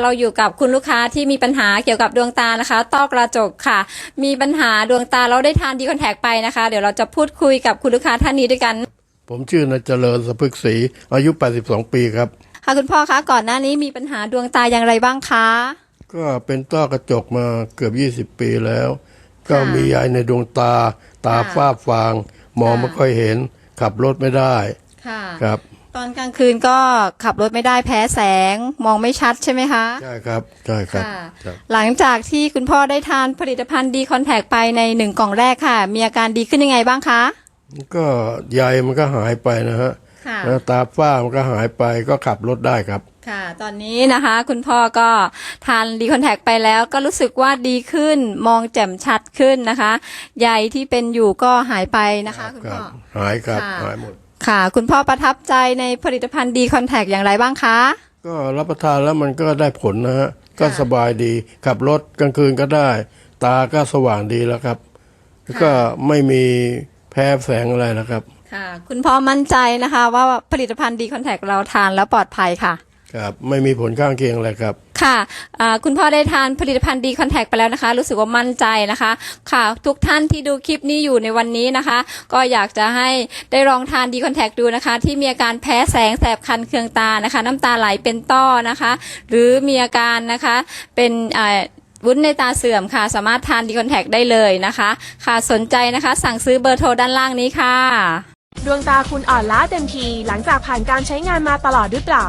เราอยู่กับคุณลูกค้าที่มีปัญหาเกี่ยวกับดวงตานะคะ ต้อกระจกค่ะ มีปัญหาดวงตาเราได้ทานดีคอนแทคไปนะคะ เดี๋ยวเราจะพูดคุยกับคุณลูกค้าท่านนี้ด้วยกัน ผมชื่อนายเจริญสะพึกศรีอายุ 82 ปีครับ ค่ะคุณพ่อคะก่อนหน้านี้มีปัญหาดวงตาอย่างไรบ้างคะ ก็เป็นต้อกระจกมาเกือบ 20 ปีแล้ว ก็มียายในดวงตา ตาฝ้าฟาง มองไม่ค่อยเห็น ขับรถไม่ได้ค่ะครับ ตอนกลางคืนก็ขับรถไม่ได้แพ้แสงมองไม่ชัดใช่ไหมคะ ใช่ครับใช่ครับค่ะ ครับ หลังจากที่คุณพ่อได้ทานผลิตภัณฑ์ดีคอนแทคไปในหนึ่งกล่องแรกค่ะ มีอาการดีขึ้นยังไงบ้างคะ ก็ใยมันก็หายไปนะฮะค่ะ แล้วตาฝ้ามันก็หายไปก็ขับรถได้ครับ ค่ะ ตอนนี้นะคะ คุณพ่อก็ทานดีคอนแทคไปแล้วก็รู้สึกว่าดีขึ้นมองแจ่มชัดขึ้นนะคะ ใยที่เป็นอยู่ก็หายไปนะคะ คุณครัพ่อหายครับค่ะ หายหมด ค่ะ คุณพ่อประทับใจในผลิตภัณฑ์ดีคอนแทคอย่างไรบ้างคะ ก็รับประทานแล้วมันก็ได้ผลนะฮะ ก็ค่ะสบายดี ขับรถกลางคืนก็ได้ ตาก็สว่างดีแล้วครับ แล้วก็ไม่มีแพ้แสงอะไรนะครับ ค่ะ คุณพ่อมั่นใจนะคะ ว่าผลิตภัณฑ์ดีคอนแทคเราทานแล้วปลอดภัยค่ะ ครับไม่มีผลข้างเคียงอะไรครับ ค่ะอ่าคุณพ่อได้ทานผลิตภัณฑ์ดีคอนแทคไปแล้วนะคะ รู้สึกว่ามั่นใจนะคะ ค่ะ ทุกท่านที่ดูคลิปนี้อยู่ในวันนี้นะคะ ก็อยากจะให้ได้ลองทานดีคอนแทคดูนะคะ ที่มีอาการแพ้แสงแสบคันเคืองตานะคะ น้ำตาไหลเป็นต้อนะคะ หรือมีอาการนะคะเป็นอ่าวุ้นในตาเสื่อมค่ะ สามารถทานดีคอนแทคได้เลยนะคะ ค่ะสนใจนะคะ สั่งซื้อเบอร์โทรด้านล่างนี้ค่ะ ดวงตาคุณอ่อนล้าเต็มทีหลังจากผ่านการใช้งานมาตลอดหรือเปล่า